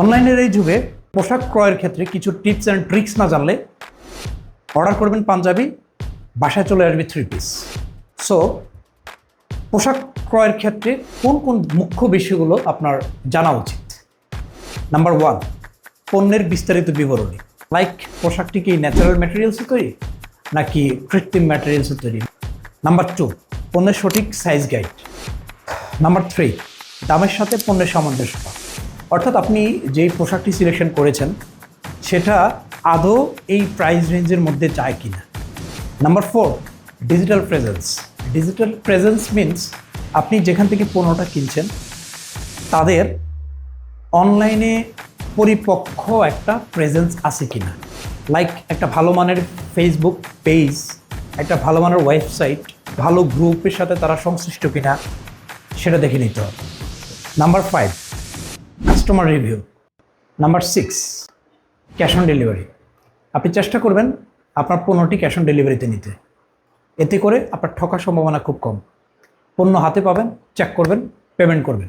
অনলাইনের এই যুগে পোশাক ক্রয়ের ক্ষেত্রে কিছু টিপস অ্যান্ড ট্রিক্স না জানলে অর্ডার করবেন পাঞ্জাবি, বাসায় চলে আসবে থ্রি পিস সো পোশাক ক্রয়ের ক্ষেত্রে কোন কোন মুখ্য বিষয়গুলো আপনার জানা উচিত? নাম্বার ওয়ান পণ্যের বিস্তারিত বিবরণী। লাইক পোশাকটি কি ন্যাচারাল ম্যাটেরিয়ালসে তৈরি, নাকি কৃত্রিম ম্যাটেরিয়ালসে তৈরি? নাম্বার টু পণ্যের সঠিক সাইজ গাইড নাম্বার থ্রি দামের সাথে পণ্যের সামঞ্জস্যতা। অর্থাৎ আপনি যেই পোশাকটি সিলেকশন করেছেন, সেটা আদৌ এই প্রাইস রেঞ্জের মধ্যে যায় কি না number four digital presence digital presence means আপনি যেখান থেকে পণ্যটা কিনছেন, তাদের অনলাইনে পরিপক্ষ একটা প্রেজেন্স আছে কি না লাইক একটা ভালো মানের ফেসবুক পেজ একটা ভালো মানের ওয়েবসাইট ভালো গ্রুপের সাথে তারা সংশ্লিষ্ট কিনা, সেটা দেখে নিতে হবে। Number five customer review number six cash on delivery আপনি চেষ্টা করবেন আপনার পণ্যটি ক্যাশ অন ডেলিভারিতে নিতে। এতে করে আপনার ঠকার সম্ভাবনা খুব কম। পণ্য হাতে পাবেন চেক করবেন পেমেন্ট করবেন।